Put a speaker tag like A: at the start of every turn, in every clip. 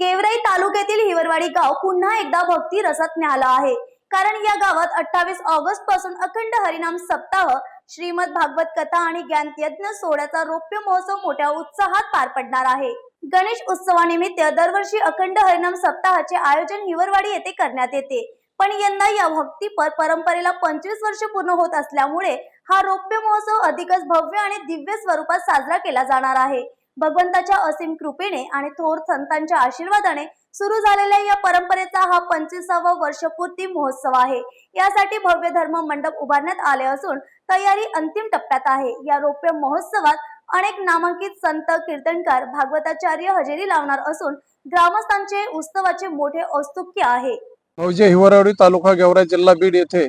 A: गेवराई तालुक्यातील हिवरवाडी गाव पुन्हा एकदा भक्ती रसात न्याला आहे. कारण या गावात अठ्ठावीस ऑगस्टपासून अखंड हरिनाम सप्ताह श्रीमद भागवत कथा आणि ज्ञान यज्ञ सोहळ्याचा रौप्य महोत्सव मोठ्या उत्साहात पार पडणार आहे. गणेश उत्सवानिमित्त दरवर्षी अखंड हरिनाम सप्ताहाचे आयोजन हिवरवाडी येथे करण्यात येते. पण यंदा या भक्तीपर परंपरेला पंचवीस वर्ष पूर्ण होत असल्यामुळे हा रौप्य महोत्सव अधिकच भव्य आणि दिव्य स्वरूपात साजरा केला जाणार आहे. भगवंताच्या असीम कृपेने आणि थोर संतांच्या आशीर्वादाने सुरू झालेल्या या परंपरेचा हा पंचवीसावा वर्षपूर्ती महोत्सव आहे. यासाठी भव्य धर्म मंडप उभारण्यात आले असून तयारी अंतिम टप्प्यात आहे. या रौप्य महोत्सवात अनेक नामांकित संत कीर्तनकार भागवताचार्य हजेरी लावणार असून ग्रामस्थांचे उत्सवाचे मोठे औस्तुक्य आहे.
B: मौजे हिवरवडी तालुका गेवरा जिल्हा बीड येथे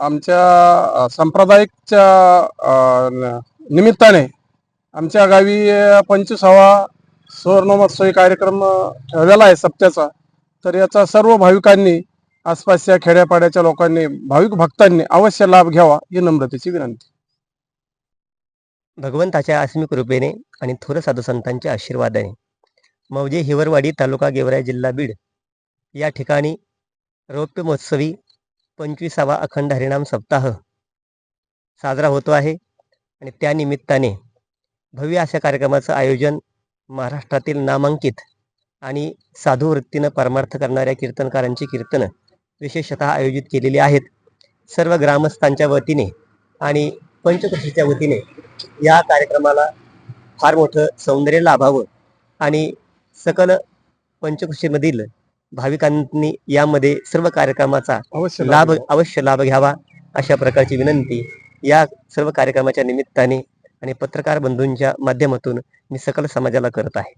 B: आमच्या अ, सांप्रदायिकच्या अ, निमित्ताने आमच्या गावी पंचवीसावा सुवर्णमहोत्सवी कार्यक्रम ठेवलेला आहे सप्त्याचा. तर याचा सर्व भाविकांनी आसपासच्या खेड्यापाड्याच्या लोकांनी भाविक भक्तांनी अवश्य लाभ घ्यावा ही नम्रतेची विनंती.
C: भगवंताच्या आस्मिक कृपेने आणि थोर साधू संतांच्या आशीर्वादाने मौजे हिवरवाडी तालुका गेवराई जिल्हा बीड या ठिकाणी रौप्य महोत्सवी पंचवीसावा अखंड हरिणाम सप्ताह साजरा होतो आहे. आणि त्यानिमित्ताने भव्य अशा कार्यक्रमाचं आयोजन महाराष्ट्रातील नामांकित आणि साधू वृत्तीनं परमार्थ करणाऱ्या कीर्तनकारांची कीर्तनं विशेषतः आयोजित केलेली आहेत सर्व ग्रामस्थांच्या वतीने आणि पंचकृषीच्या वतीने या कार्यक्रमाला फार मोठं सौंदर्य लाभावं आणि सकल पंचकृषीमधील भाविकांनी यामध्ये सर्व कार्यक्रमाचा
B: अवश्य
C: लाभ. अवश्य लाभ घ्यावा अशा प्रकारची विनंती या सर्व कार्यक्रमाच्या निमित्ताने आणि पत्रकार बंधूंच्या माध्यमातून मी सकल समाजाला करत आहे.